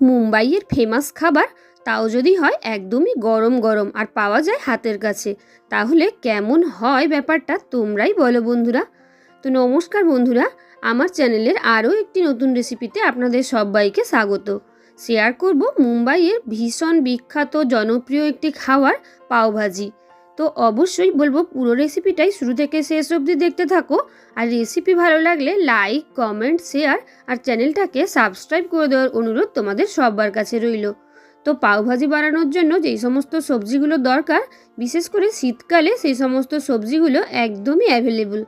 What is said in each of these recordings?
মুম্বাইয়ের ফেমাস খাবার তাও যদি হয় একদমই গরম গরম আর পাওয়া যায় হাতের কাছে। তাহলে কেমন হয় ব্যাপারটা তোমরাই বলো বন্ধুরা। তো নমস্কার বন্ধুরা, আমার চ্যানেলের আরও একটি নতুন রেসিপিতে আপনাদের সবাইকে স্বাগত। শেয়ার করব মুম্বাইয়ের ভীষণ বিখ্যাত, জনপ্রিয় একটি খাবার পাওভাজি। তো অবশ্যই বলব পুরো রেসিপিটাই শুরু থেকে শেষ অবধি দেখতে থাকো। আর রেসিপি ভালো লাগলে লাইক কমেন্ট শেয়ার আর চ্যানেলটাকে সাবস্ক্রাইব করে দেওয়ার অনুরোধ তোমাদের সবার কাছে রইল। তো পাওভাজি বানানোর জন্য যেই সমস্ত সবজিগুলো দরকার, বিশেষ করে শীতকালে সেই সমস্ত সবজিগুলো একদমই অ্যাভেলেবল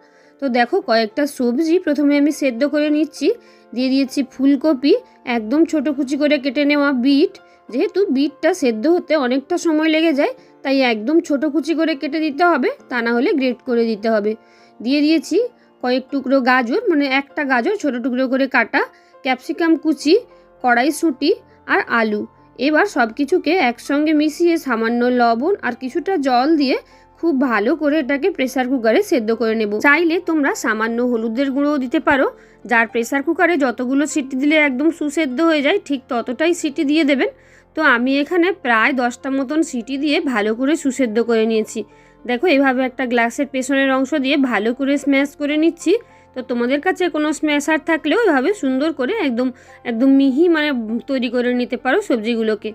তো দেখো কয়েকটা সবজি প্রথমে আমি সেদ্ধ করে নিচ্ছি। দিয়ে দিয়েছি ফুলকপি, একদম ছোটো কুচি করে কেটে নেওয়া বিট যেহেতু বিটটা সেদ্ধ হতে অনেকটা সময় লেগে যায়, তাই একদম ছোটো কুচি করে কেটে দিতে হবে, তা না হলে গ্রেট করে দিতে হবে। দিয়ে দিয়েছি কয়েক টুকরো গাজর মানে একটা গাজর ছোটো টুকরো করে কাটা, ক্যাপসিকাম কুচি কড়াইশুঁটি আর আলু। এবার সব কিছুকে একসঙ্গে মিশিয়ে সামান্য লবণ আর কিছুটা জল দিয়ে খুব ভালো করে এটাকে প্রেসার কুকারে সেদ্ধ করে নেব। চাইলে তোমরা সামান্য হলুদের গুঁড়োও দিতে পারো, যার প্রেসার কুকারে যতগুলো সিটি দিলে একদম সুসেদ্ধ হয়ে যায়, ঠিক ততটাই সিটি দিয়ে দেবেন। তো আমি এখানে প্রায় দশটা মতন সিটি দিয়ে ভালো করে সুসেদ্ধ করে নিয়েছি। দেখো, এভাবে একটা গ্লাসের পেছনের অংশ দিয়ে ভালো করে স্ম্যাশ করে নিচ্ছি। তো তোমাদের কাছে কোনো স্ম্যাশার থাকলেও এভাবে সুন্দর করে একদম একদম মিহি মানে তৈরি করে নিতে পারো সবজিগুলোকে।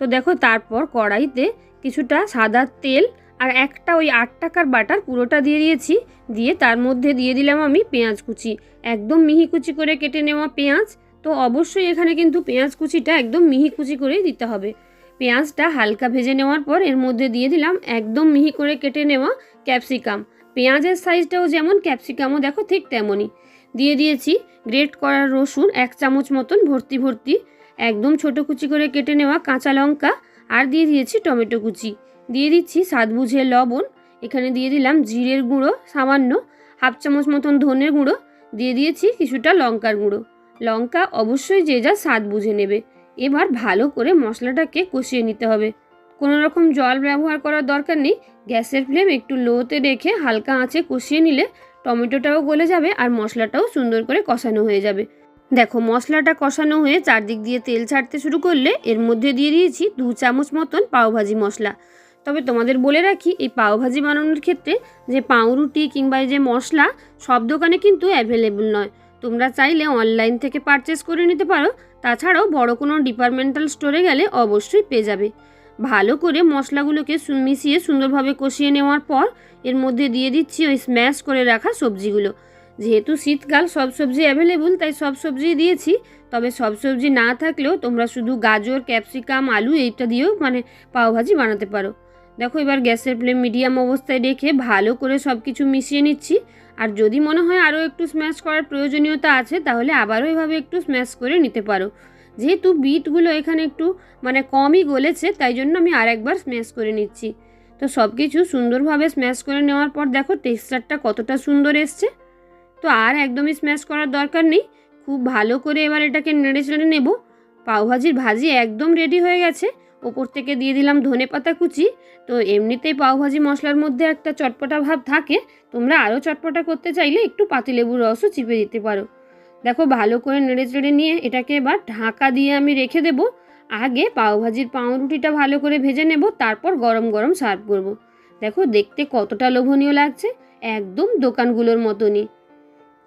তো দেখো, তারপর কড়াইতে কিছুটা সাদা তেল আর একটা ওই আট টাকার বাটার পুরোটা দিয়ে দিয়েছি। দিয়ে তার মধ্যে দিয়ে দিলাম আমি পেঁয়াজ কুচি। একদম মিহি কুচি করে কেটে নেওয়া পেঁয়াজ। তো অবশ্যই এখানে কিন্তু পেঁয়াজ কুচিটা একদম মিহি কুচি করেই দিতে হবে। পেঁয়াজটা হালকা ভেজে নেওয়ার পর এর মধ্যে দিয়ে দিলাম একদম মিহি করে কেটে নেওয়া ক্যাপসিকাম। পেঁয়াজের সাইজটাও যেমন ক্যাপসিকামও দেখো ঠিক তেমনই। দিয়ে দিয়েছি গ্রেট করা রসুন এক চামচ মতন ভর্তি ভর্তি, একদম ছোটো কুচি করে কেটে নেওয়া কাঁচা লঙ্কা আর দিয়ে দিয়েছি টমেটো কুচি। দিয়ে দিচ্ছি স্বাদ বুঝে লবণ, এখানে দিয়ে দিলাম জিরের গুঁড়ো সামান্য, হাফ চামচ মতন ধনের গুঁড়ো, দিয়ে দিয়েছি কিছুটা লঙ্কার গুঁড়ো। লঙ্কা অবশ্যই যে যা স্বাদ বুঝে নেবে। এবার ভালো করে মশলাটাকে কষিয়ে নিতে হবে। কোনো রকম জল ব্যবহার করার দরকার নেই। গ্যাসের ফ্লেম একটু লোতে রেখে হালকা আঁচে কষিয়ে নিলে টমেটোটাও গলে যাবে আর মশলাটাও সুন্দর করে কষানো হয়ে যাবে। দেখো, মশলাটা কষানো হয়ে চারদিক দিয়ে তেল ছাড়তে শুরু করলে এর মধ্যে দিয়ে দিয়েছি দু চামচ মতন পাওভাজি মশলা। তবে তোমাদের বলে রাখি, এই পাওভাজি বানানোর ক্ষেত্রে যে পাউরুটি কিংবা যে মশলা সব দোকানে কিন্তু অ্যাভেলেবল নয়। তোমরা চাইলে অনলাইন থেকে পারচেস করে নিতে পারো। তাছাড়াও বড় কোনো ডিপার্টমেন্টাল স্টোরে গেলে অবশ্যই পেয়ে যাবে। ভালো করে মশলাগুলোকে মিশিয়ে সুন্দরভাবে কষিয়ে নেওয়ার পর এর মধ্যে দিয়ে দিচ্ছি ওই স্ম্যাশ করে রাখা সবজিগুলো। যেহেতু শীতকাল সব সবজি অ্যাভেলেবল তাই সব সবজি দিয়েছি। তবে সব সবজি না থাকলেও তোমরা শুধু গাজর, ক্যাপসিকাম, আলু, এইটা দিয়েও মানে পাওভাজি বানাতে পারো। দেখো এবার গ্যাসের ফ্লেম মিডিয়াম অবস্থায় রেখে ভালো করে সব কিছু মিশিয়ে নিচ্ছি। আর যদি মনে হয় আরও একটু স্ম্যাশ করার প্রয়োজনীয়তা আছে, তাহলে আবারও এভাবে একটু স্ম্যাশ করে নিতে পারো। যেহেতু বিটগুলো এখানে একটু মানে কমই গলেছে, তাই জন্য আমি আর একবার স্ম্যাশ করে নিচ্ছি। তো সব কিছু সুন্দরভাবে স্ম্যাশ করে নেওয়ার পর দেখো টেক্সচারটা কতটা সুন্দর এসছে। তো আর একদমই স্ম্যাশ করার দরকার নেই। খুব ভালো করে এবার এটাকে নেড়ে চেড়ে নেব। পাওভাজির ভাজি একদম রেডি হয়ে গেছে। ওপর থেকে দিয়ে দিলাম ধনে পাতা কুচি। তো এমনিতেই পাওভাজি মশলার মধ্যে একটা চটপটা ভাব থাকে। তোমরা আরও চটপটা করতে চাইলে একটু পাতিলেবুর রসও চিপে দিতে পারো। দেখো ভালো করে নেড়ে চেড়ে নিয়ে এটাকে এবার ঢাকা দিয়ে আমি রেখে দেব। আগে পাওভাজির পাউরুটিটা ভালো করে ভেজে নেব, তারপর গরম গরম সার্ভ করব। দেখো দেখতে কতটা লোভনীয় লাগছে, একদম দোকানগুলোর মতনই।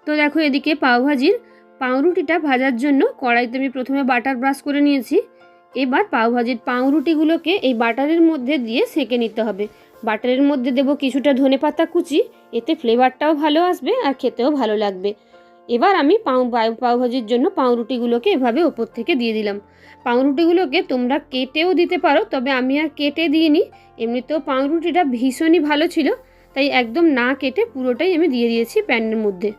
তো দেখো এদিকে পাওভাজির পাউরুটিটা ভাজার জন্য কড়াইতে আমি প্রথমে বাটার ব্রাশ করে নিয়েছি। এবার পাওভাজির পাউরুটিগুলোকে এই বাটারের মধ্যে দিয়ে সেঁকে নিতে হবে। বাটারের মধ্যে দেবো কিছুটা ধনে পাতা কুচি, এতে ফ্লেভারটাও ভালো আসবে আর খেতেও ভালো লাগবে। এবার আমি পাউ পাউভাজির জন্য পাউরুটিগুলোকে এভাবে ওপর থেকে দিয়ে দিলাম। পাউরুটিগুলোকে তোমরা কেটেও দিতে পারো, তবে আমি আর কেটে দিইনি। এমনিতেও পাউরুটিটা ভীষণই ভালো ছিল, তাই একদম না কেটে পুরোটাই আমি দিয়ে দিয়েছি প্যানের মধ্যে।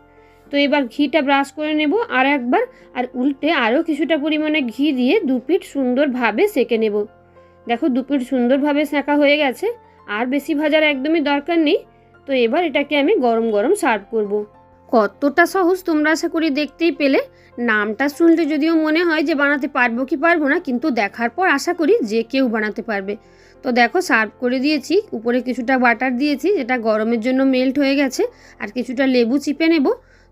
তো এবার ঘিটা ব্রাশ করে নেব আর একবার, আর উল্টে আরও কিছুটা পরিমাণে ঘি দিয়ে দু পিঠ সুন্দরভাবে সেকে নেব। দেখো, দু পিঠ সুন্দরভাবে সেঁকা হয়ে গেছে, আর বেশি ভাজার একদমই দরকার নেই। তো এবার এটাকে আমি গরম গরম সার্ভ করব। কতটা সহজ তোমরা আশা করি দেখতেই পেলে। নামটা শুনলে যদিও মনে হয় যে বানাতে পারব কি পারব না, কিন্তু দেখার পর আশা করি যে কেউ বানাতে পারবে। তো দেখো, সার্ভ করে দিয়েছি, উপরে কিছুটা বাটার দিয়েছি, যেটা গরমের জন্য মেল্ট হয়ে গেছে, আর কিছুটা লেবু চিপে নেব।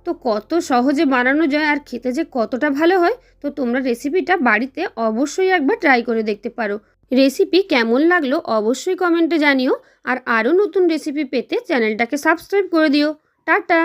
তো কত সহজে বানানো যায় আর খেতে যে কতটা ভালো হয়, তো তোমরা রেসিপিটা বাড়িতে অবশ্যই একবার ট্রাই করে দেখতে পারো। রেসিপি কেমন লাগল অবশ্যই কমেন্টে জানিও, আর আরও নতুন রেসিপি পেতে চ্যানেলটাকে সাবস্ক্রাইব করে দিও। টাটা!